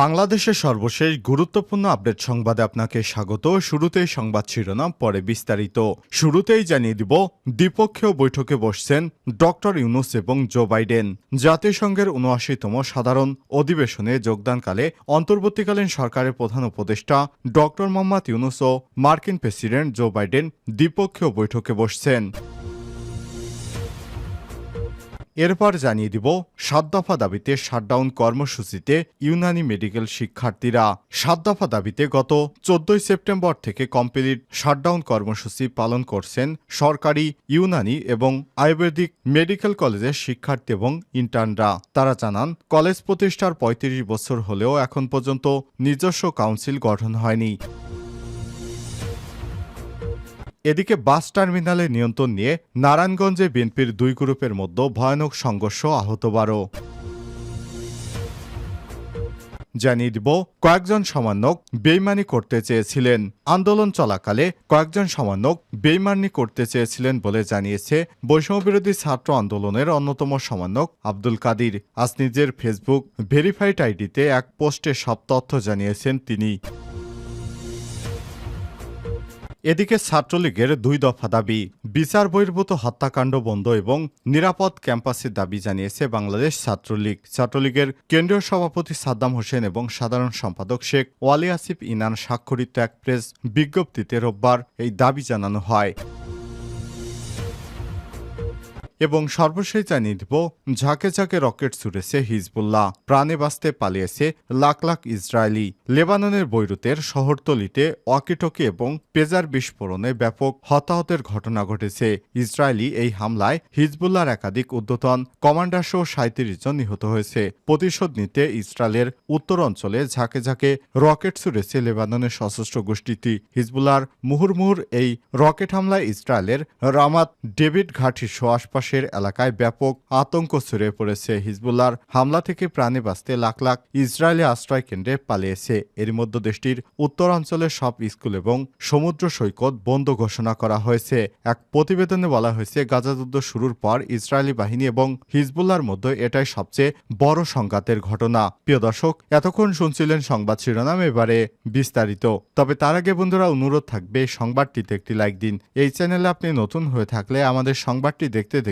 বাংলাদেশের সর্বশেষ গুরুত্বপূর্ণ আপডেট সংবাদে আপনাকে স্বাগত। শুরুতেই সংবাদ শিরোনাম, পরে বিস্তারিত। শুরুতেই জানিয়ে দিব, দ্বিপক্ষীয় বৈঠকে বসছেন ডক্টর ইউনুস এবং জো বাইডেন। জাতিসংঘের উনআশিতম সাধারণ অধিবেশনে যোগদানকালে অন্তর্বর্তীকালীন সরকারের প্রধান উপদেষ্টা ডক্টর মোহাম্মদ ইউনুস ও মার্কিন প্রেসিডেন্ট জো বাইডেন দ্বিপক্ষীয় বৈঠকে বসছেন। এরপর জানিয়ে দিব, সাত দফা দাবিতে শাটডাউন কর্মসূচিতে ইউনানি মেডিকেল শিক্ষার্থীরা। সাত দফা দাবিতে গত চোদ্দই সেপ্টেম্বর থেকে কমপ্লিট শাটডাউন কর্মসূচি পালন করছেন সরকারি, ইউনানি এবং আয়ুর্বেদিক মেডিকেল কলেজের শিক্ষার্থী এবং ইন্টার্নরা। তারা জানান, কলেজ প্রতিষ্ঠার পঁয়ত্রিশ বছর হলেও এখন পর্যন্ত নিজস্ব কাউন্সিল গঠন হয়নি। এদিকে বাস টার্মিনালে নিয়ন্ত্রণ নিয়ে নারায়ণগঞ্জে বিএনপির দুই গ্রুপের মধ্যে ভয়ানক সংঘর্ষ আহত বারো। জানিয়ে দিব, কয়েকজন সমন্বয়ক বেইমানি করতে চেয়েছিলেন। আন্দোলন চলাকালে কয়েকজন সমন্বয়ক বেইমানি করতে চেয়েছিলেন বলে জানিয়েছে বৈষম্যবিরোধী ছাত্র আন্দোলনের অন্যতম সমন্বয়ক আব্দুল কাদির। আজ নিজের ফেসবুক ভেরিফাইড আইডিতে এক পোস্টে সব তথ্য জানিয়েছেন তিনি। এদিকে ছাত্রলীগের দুই দফা দাবি, বিচার বহির্ভূত হত্যাকাণ্ড বন্ধ এবং নিরাপদ ক্যাম্পাসের দাবি জানিয়েছে বাংলাদেশ ছাত্রলীগ। ছাত্রলীগের কেন্দ্রীয় সভাপতি সাদ্দাম হোসেন এবং সাধারণ সম্পাদক শেখ ওয়ালি আসিফ ইনান স্বাক্ষরিত এক প্রেস বিজ্ঞপ্তিতে রোববার এই দাবি জানানো হয়। এবং সর্বশেষ জানিয়ে দিব, ঝাঁকে ঝাঁকে রকেট ছুড়েছে হিজবুল্লাহ। প্রাণে বাঁচতে পালিয়েছে লাখ লাখ ইসরায়েলি। লেবাননের বৈরুতের শহরতলিতে ওয়াকিটকি এবং পেজার বিস্ফোরণে ব্যাপক হতাহতের ঘটনা ঘটেছে। ইসরায়েলি এই হামলায় হিজবুল্লাহর একাধিক উদ্যতন কমান্ডার সহ সাঁত্রিশ জন নিহত হয়েছে। প্রতিশোধ নিতে ইসরায়েলের উত্তর অঞ্চলে ঝাঁকে ঝাঁকে রকেট ছুড়েছে লেবাননের সশস্ত্র গোষ্ঠীটি। হিজবুল্লাহর মুহুর্মুহুর এই রকেট হামলায় ইসরায়েলের রামাত ডেভিড ঘাটি সহ আশপাশের এলাকায় ব্যাপক আতঙ্ক ছড়িয়ে পড়েছে। হিজবুল্লাহর হামলা থেকে প্রাণে বাঁচতে লাখ লাখ ইসরায়েলি আশ্রয় কেন্দ্রে পালিয়েছে। এর মধ্যে দেশটির উত্তরাঞ্চলের সব স্কুল এবং সমুদ্র সৈকত বন্ধ ঘোষণা করা হয়েছে। এক প্রতিবেদনে বলা হয়েছে, গাজা যুদ্ধ শুরুর পর ইসরায়েলি বাহিনী এবং হিজবুল্লাহর মধ্যে এটাই সবচেয়ে বড় সংঘাতের ঘটনা। প্রিয় দর্শক, এতক্ষণ শুনছিলেন সংবাদ শিরোনাম, এবারে বিস্তারিত। তবে তার আগে বন্ধুরা, অনুরোধ থাকবে, সংবাদটিতে একটি লাইক দিন। এই চ্যানেলে আপনি নতুন হয়ে থাকলে আমাদের সংবাদটি দেখতে দেখতে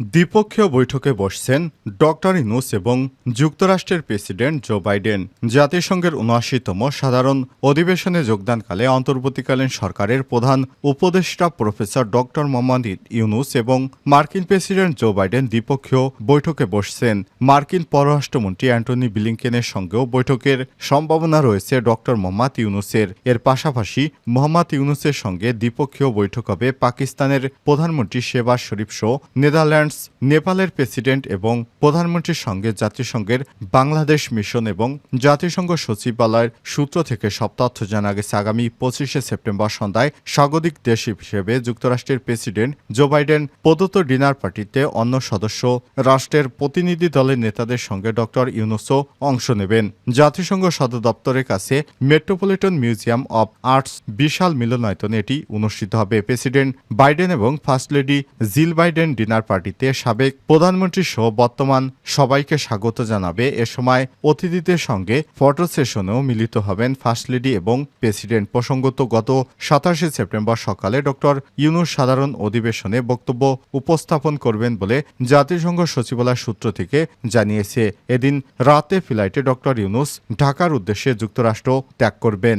দ্বিপক্ষীয় বৈঠকে বসছেন ডক্টর ইনুস এবং যুক্তরাষ্ট্রের প্রেসিডেন্ট জো বাইডেন। জাতিসংঘের উনআশিতম সাধারণ অধিবেশনে যোগদানকালে অন্তর্বর্তীকালীন সরকারের প্রধান উপদেষ্টা প্রফেসর ডক্টর মোহাম্মদ ইউনুস এবং মার্কিন প্রেসিডেন্ট জো বাইডেন দ্বিপক্ষীয় বৈঠকে বসছেন। মার্কিন পররাষ্ট্রমন্ত্রী অ্যান্টনি ব্লিংকেনের সঙ্গেও বৈঠকের সম্ভাবনা রয়েছে ডক্টর মোহাম্মদ ইউনুসের। এর পাশাপাশি মোহাম্মদ ইউনুসের সঙ্গে দ্বিপক্ষীয় বৈঠক হবে পাকিস্তানের প্রধানমন্ত্রী শেবাজ শরীফ সহ নেদারল্যান্ডস নেপালের প্রেসিডেন্ট এবং প্রধানমন্ত্রীর সঙ্গে জাতিসংঘের বাংলাদেশ মিশন এবং জাতিসংঘ সচিবালয়ের সূত্র থেকে সব তথ্য জানা গেছে। আগামী পঁচিশে সেপ্টেম্বর সন্ধ্যায় স্বাগতিক দেশ হিসেবে যুক্তরাষ্ট্রের প্রেসিডেন্ট জো বাইডেন প্রদত্ত ডিনার পার্টিতে অন্য সদস্য রাষ্ট্রের প্রতিনিধি দলের নেতাদের সঙ্গে ডক্টর ইউনুসও অংশ নেবেন। জাতিসংঘ সদর দপ্তরের কাছে মেট্রোপলিটন মিউজিয়াম অব আর্টস বিশাল মিলনায়তনে এটি অনুষ্ঠিত হবে। প্রেসিডেন্ট বাইডেন এবং first lady Jill Biden dinner পার্টিতে সাবেক প্রধানমন্ত্রী সহ বর্তমান সবাইকে স্বাগত জানাবে। এ সময় অতিথিদের সঙ্গে ফটো সেশনেও মিলিত হবেন ফার্স্ট লেডি এবং প্রেসিডেন্ট। প্রসঙ্গত গত সাতাশে সেপ্টেম্বর সকালে ডক্টর ইউনুস সাধারণ অধিবেশনে বক্তব্য উপস্থাপন করবেন বলে জাতিসংঘ সচিবালয় সূত্র থেকে জানিয়েছে। এদিন রাতে ফ্লাইটে ডক্টর ইউনুস ঢাকার উদ্দেশ্যে যুক্তরাষ্ট্র ত্যাগ করবেন।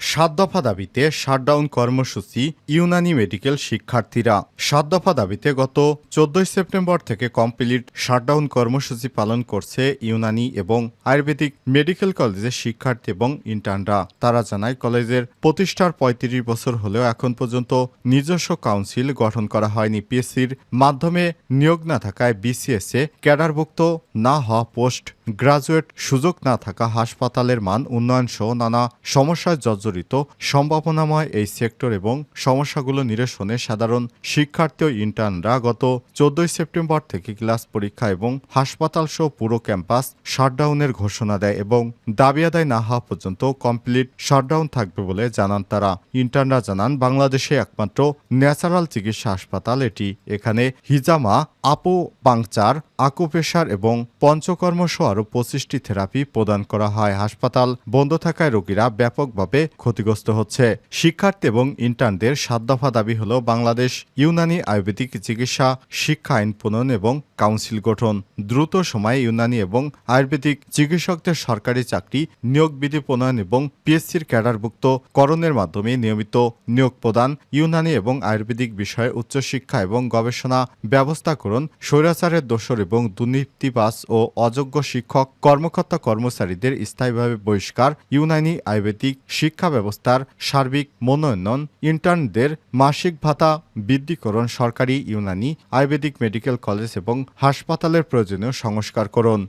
সাত দফা দাবিতে শাটডাউন কর্মসূচি ইউনানি মেডিকেল শিক্ষার্থীরা। সাত দফা দাবিতে গত চোদ্দই সেপ্টেম্বর থেকে কমপ্লিট শাটডাউন কর্মসূচি পালন করছে ইউনানি এবং আয়ুর্বেদিক মেডিকেল কলেজের শিক্ষার্থী এবং ইন্টার্নরা। তারা জানায়, কলেজের প্রতিষ্ঠার পঁয়ত্রিশ বছর হলেও এখন পর্যন্ত নিজস্ব কাউন্সিল গঠন করা হয়নি। পিএসসির মাধ্যমে নিয়োগ না থাকায় বিসিএসএ ক্যাডারভুক্ত না হওয়া পোস্ট, গ্রাজুয়েট সুযোগ না থাকা হাসপাতালের মান উন্নয়ন সহ নানা সমস্যায় জর্জরিত জড়িত সম্ভাবনাময় এই সেক্টর এবং সমস্যাগুলো নিরসনে সাধারণ শিক্ষার্থী ও ইন্টার্নরা গত চোদ্দই সেপ্টেম্বর থেকে ক্লাস পরীক্ষা এবং হাসপাতাল সহ পুরো ক্যাম্পাস শাটডাউনের ঘোষণা দেয় এবং দাবি আদায় না হওয়া পর্যন্ত কমপ্লিট শাটডাউন থাকবে বলে জানান তারা। ইন্টার্নরা জানান, বাংলাদেশে একমাত্র ন্যাচারাল চিকিৎসা হাসপাতাল এটি। এখানে হিজামা, আপো পাংচার আকুপেশার এবং পঞ্চকর্ম সহ আরও পঁচিশটি থেরাপি প্রদান করা হয়। হাসপাতাল বন্ধ থাকায় রোগীরা ব্যাপকভাবে ক্ষতিগ্রস্ত হচ্ছে। শিক্ষার্থী এবং ইন্টার্নদের সাত দফা দাবি হল বাংলাদেশ ইউনানি আয়ুর্বেদিক চিকিৎসা, শিক্ষা আইন প্রণয়ন এবং কাউন্সিল গঠন। দ্রুত সময়ে ইউনানি এবং আয়ুর্বেদিক চিকিৎসকদের সরকারি চাকরি, নিয়োগ বিধি প্রণয়ন এবং পিএসসির ক্যাডারভুক্ত করণের মাধ্যমে নিয়মিত নিয়োগ প্রদান, ইউনানি এবং আয়ুর্বেদিক বিষয়ে উচ্চশিক্ষা এবং গবেষণা ব্যবস্থাকরণ স্বৈরাচারের দোষর এবং দুর্নীতিবাস ও অযোগ্য শিক্ষক কর্মকর্তা কর্মচারীদের স্থায়ীভাবে বহিষ্কার, ইউনানি আয়ুর্বেদিক শিক্ষা ব্যবস্থার সার্বিক মনোনয়ন, ইন্টার্নদের মাসিক ভাতা বৃদ্ধিকরণ সরকারি, ইউনানি, আয়ুর্বেদিক মেডিকেল কলেজ এবং হাসপাতালের প্রয়োজনীয় সংস্কার করুন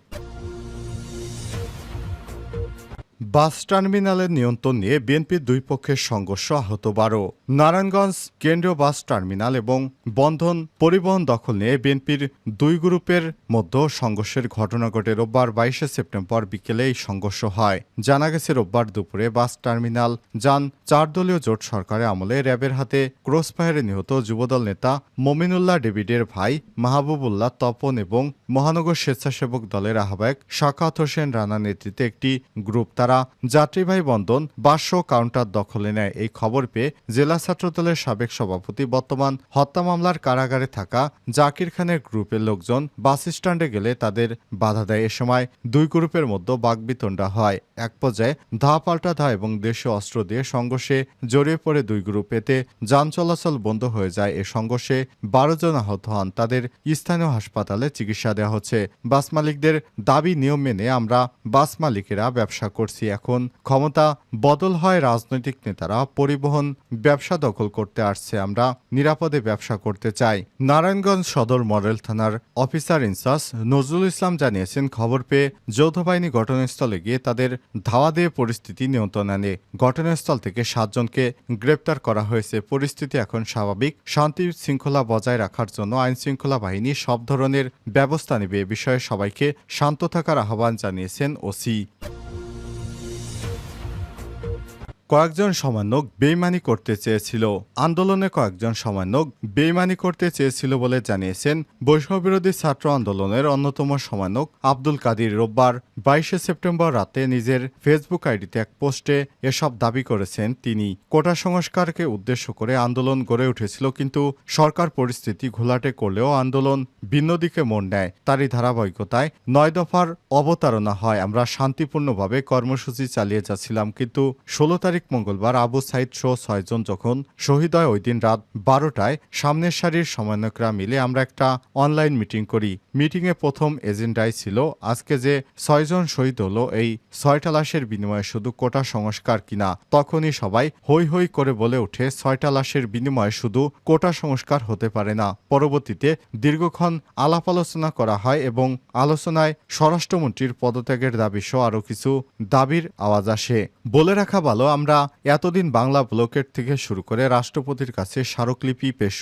বাস টার্মিনালের নিয়ন্ত্রণ নিয়ে বিএনপির দুই পক্ষের সংঘর্ষ আহত বারো। নারায়ণগঞ্জ কেন্দ্রীয় বাস টার্মিনাল এবং বন্ধন পরিবহন দখল নিয়ে বিএনপির দুই গ্রুপের মধ্যে সংঘর্ষের ঘটনা ঘটে রোববার বাইশে সেপ্টেম্বর বিকেলে এই সংঘর্ষ হয়। জানা গেছে, রোববার দুপুরে বাস টার্মিনাল যান চার দলীয় জোট সরকারের আমলে র্যাবের হাতে ক্রসফায়ারে নিহত যুবদল নেতা মমিনুল্লাহ ডেভিডের ভাই মাহবুবুল্লাহ তপন এবং মহানগর স্বেচ্ছাসেবক দলের আহ্বায়ক শাকাত হোসেন রানা নেতৃত্বে একটি গ্রুপ তারা যাত্রীবাহী বন্ধন বাস্য কাউন্টার দখলে নেয়। এই খবর পেয়ে জেলা ছাত্রদলের সাবেক সভাপতি বর্তমান হত্যা মামলার কারাগারে থাকা জাকির খানের গ্রুপের লোকজন বাস স্ট্যান্ডে গেলে তাদের বাধা দেয়। এ সময় দুই গ্রুপের মধ্যে বাগবিতণ্ডা হয়। এক পর্যায়ে ধা পাল্টা ধা এবং দেশীয় অস্ত্র দিয়ে সংঘর্ষে জড়িয়ে পড়ে দুই গ্রুপ। এতে যান চলাচল বন্ধ হয়ে যায়। এ সংঘর্ষে বারো জন আহত হন। তাদের স্থানীয় হাসপাতালে চিকিৎসা দেওয়া হচ্ছে। বাস মালিকদের দাবি, নিয়ম মেনে আমরা বাস মালিকেরা ব্যবসা করছি। এখন। ক্ষমতা বদল হয় রাজনৈতিক নেতারা, পরিবহন, ব্যবসা দখল করতে আসছে আমরা, নিরাপদে ব্যবসা করতে চাই। নারায়ণগঞ্জ সদর মডেল থানার অফিসার ইনচার্জ নজরুল ইসলাম জানিয়েছেন, খবর পেয়ে যৌথ বাহিনী ঘটনাস্থলে গিয়ে তাদের ধাওয়া দিয়ে পরিস্থিতি নিয়ন্ত্রণ আনে। ঘটনাস্থল থেকে সাতজনকে গ্রেপ্তার করা হয়েছে। পরিস্থিতি এখন স্বাভাবিক। শান্তি শৃঙ্খলা বজায় রাখার জন্য আইন শৃঙ্খলা বাহিনী সব ধরনের ব্যবস্থা নেবে এ বিষয়ে সবাইকে শান্ত থাকার আহ্বান জানিয়েছেন ওসি। কয়েকজন সমন্বয়ক বেইমানি করতে চেয়েছিল। আন্দোলনে কয়েকজন সমন্বয়ক বেইমানি করতে চেয়েছিল বলে জানিয়েছেন বৈষম্যবিরোধী ছাত্র আন্দোলনের অন্যতম সমন্বয়ক আব্দুল কাদির রোববার। বাইশে সেপ্টেম্বর রাতে নিজের ফেসবুক আইডিতে এক পোস্টে এসব দাবি করেছেন তিনি। কোটা সংস্কারকে উদ্দেশ্য করে আন্দোলন গড়ে উঠেছিল কিন্তু সরকার পরিস্থিতি ঘোলাটে করলেও আন্দোলন ভিন্ন দিকে মন নেয়। তারই ধারাবাহিকতায় নয় দফার অবতারণা হয়। আমরা শান্তিপূর্ণভাবে কর্মসূচি চালিয়ে যাচ্ছিলাম কিন্তু ষোলো তারিখ মঙ্গলবার আবু সাইদ সহ ছয়জন যখন শহীদ হয়, ওই দিন রাত বারোটায় সামনের সারির সমন্বয়করা মিলে আমরা একটা অনলাইন মিটিং করি। মিটিংয়ে প্রথম এজেন্ডাই ছিল আজকে যে ছয়জন শহীদ হলো, এই ছয়টা লাশের বিনিময়ে শুধু কোটা সংস্কার কিনা, তখনই সবাই হই হই করে বলে ওঠে ছয়টা লাশের বিনিময়ে শুধু কোটা সংস্কার হতে পারে না। পরবর্তীতে দীর্ঘক্ষণ আলাপ আলোচনা করা হয় এবং আলোচনায় স্বরাষ্ট্রমন্ত্রীর পদত্যাগের দাবি সহ আরও কিছু দাবির আওয়াজ আসে। বলে রাখা ভালো, আমরা এতদিন বাংলা ব্লকের থেকে শুরু করে রাষ্ট্রপতির কাছে স্মারকলিপি, পেশ,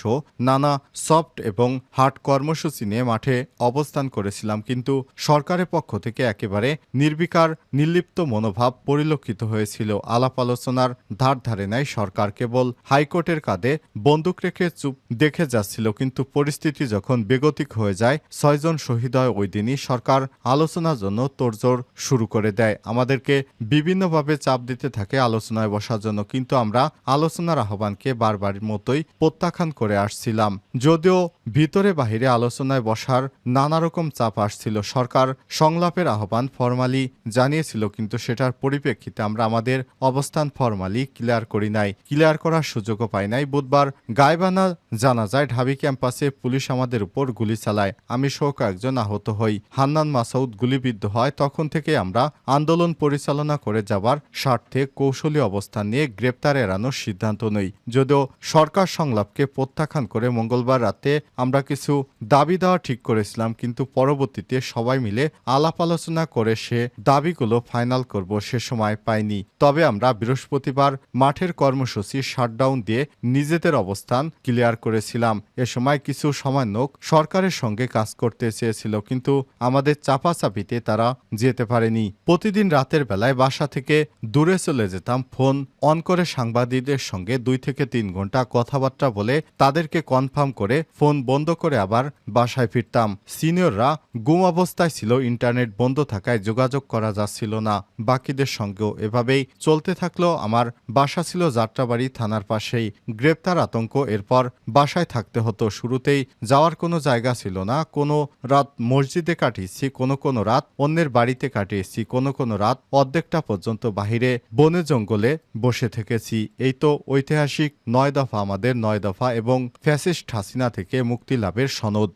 নানা সফট এবং হার্ড কর্মসূচি নিয়ে মাঠে অবস্থান করেছিলাম, কিন্তু সরকারের পক্ষ থেকে একেবারে নির্বিকার, নির্লিপ্ত মনোভাব পরিলক্ষিত হয়েছিল। আলাপ আলোচনার ধার ধারে নাই সরকার, কেবল হাইকোর্টের কাঁধে বন্দুক রেখে চুপ দেখে যাচ্ছিল, কিন্তু পরিস্থিতি যখন বেগতিক হয়ে যায়, ছয়জন শহীদ হয় ওই দিনই সরকার আলোচনার জন্য তোড়জোড় শুরু করে দেয়। আমাদেরকে বিভিন্নভাবে চাপ দিতে থাকে আলোচনায় বসার জন্য কিন্তু আমরা আলোচনার আহ্বানকে বারবার মতোই প্রত্যাখ্যান করে আসছিলাম। যদিও ভিতরে বাহিরে আলোচনায় বসার নানা রকম চাপ আসছিল, সরকার সংলাপের আহ্বান ফরমালি জানিয়েছিল, কিন্তু সেটার পরিপ্রেক্ষিতে আমরা আমাদের অবস্থান ফরমালি ক্লিয়ার করি নাই, ক্লিয়ার করার সুযোগও পাই নাই। বুধবার গাইবানা জানা যায় ঢাবি ক্যাম্পাসে পুলিশ আমাদের উপর গুলি চালায়। আমি সহ কয়েকজন আহত হই। হান্নান মাসউদ গুলিবিদ্ধ হয়, তখন থেকে আমরা আন্দোলন পরিচালনা করে যাবার স্বার্থে কৌশলী অবস্থান নিয়ে গ্রেপ্তার এড়ানোর সিদ্ধান্ত নেই। যদিও সরকার সংলাপকে প্রত্যাখ্যান করে মঙ্গলবার রাতে আমরা কিছু দাবি দেওয়া ঠিক করেছিলাম, কিন্তু পরবর্তীতে সবাই মিলে আলাপ আলোচনা করে সে দাবিগুলো ফাইনাল করব সে সময় পাইনি। তবে আমরা বৃহস্পতিবার মাঠের কর্মসূচি শাটডাউন দিয়ে নিজেদের অবস্থান ক্লিয়ার করেছিলাম। এ সময় কিছু সমন্বয়ক সরকারের সঙ্গে কাজ করতে চেয়েছিল, কিন্তু আমাদের চাপাচাপিতে তারা যেতে পারেনি। প্রতিদিন রাতের বেলায় বাসা থেকে দূরে চলে যেতাম ফোন অন করে সাংবাদিকদের সঙ্গে দুই থেকে তিন ঘণ্টা কথাবার্তা বলে তাদেরকে কনফার্ম করে ফোন বন্ধ করে আবার বাসায় ফিরতাম। সিনিয়ররা গুম অবস্থায় ছিল, ইন্টারনেট বন্ধ থাকায় যোগাযোগ করা যাচ্ছিল না। বাকিদের সঙ্গেও এভাবেই চলতে থাকল আমার বাসা ছিল যাত্রাবাড়ি থানার পাশেই। গ্রেপ্তার আতঙ্ক, এরপর বাসায় থাকতে হতো। শুরুতেই যাওয়ার কোনো জায়গা ছিল না। কোনো রাত মসজিদে কাটিয়েছি, কোনো কোনো রাত অন্যের বাড়িতে কাটিয়েছি, কোনো কোনো রাত অর্ধেকটা পর্যন্ত বাহিরে বনে জঙ্গলে বসে থেকেছি। এই তো ঐতিহাসিক নয় দফা আমাদের নয় দফা এবং ফ্যাসিস্ট হাসিনা থেকে মুক্তি লাভের সনদ।